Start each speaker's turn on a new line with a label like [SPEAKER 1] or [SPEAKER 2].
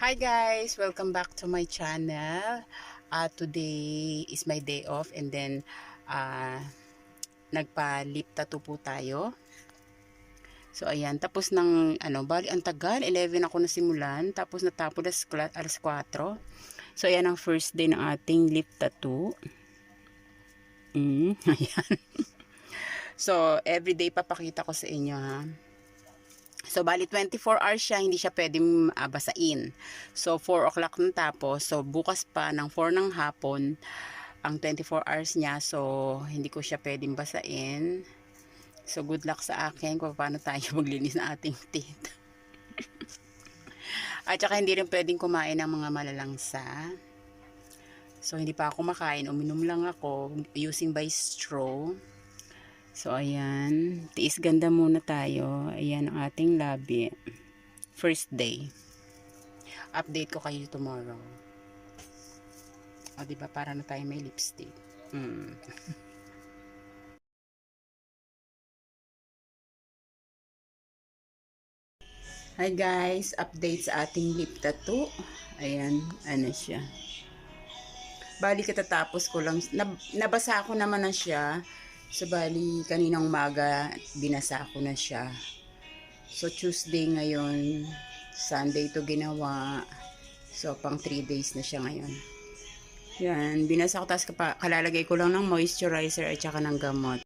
[SPEAKER 1] Hi guys! Welcome back to my channel. Uh, today is my day off and then uh, nagpa-lip tattoo po tayo. So ayan, tapos ng ano, bali ang tagal, 11 ako nasimulan, tapos natapos alas, kla- alas 4. So ayan ang first day ng ating lip tattoo. Mm, ayan. so everyday papakita ko sa inyo ha. So, bali 24 hours siya, hindi siya pwedeng uh, basain. So, 4 o'clock na tapos. So, bukas pa ng 4 ng hapon, ang 24 hours niya. So, hindi ko siya pwedeng basain. So, good luck sa akin kung paano tayo maglinis ng ating teeth. At saka hindi rin pwedeng kumain ng mga malalangsa. So, hindi pa ako makain. Uminom lang ako using by straw. So, ayan. Tiis ganda muna tayo. Ayan ang ating labi. First day. Update ko kayo tomorrow. O, diba? Para na tayo may lipstick. Mm. Hi guys! Update sa ating lip tattoo. Ayan. Ano siya. Bali katatapos ko lang. Nab nabasa ko naman na siya. So, bali, kaninang umaga, binasa ko na siya. So, Tuesday ngayon, Sunday to ginawa. So, pang 3 days na siya ngayon. Yan, binasa ko, tapos kapa- kalalagay ko lang ng moisturizer at saka ng gamot.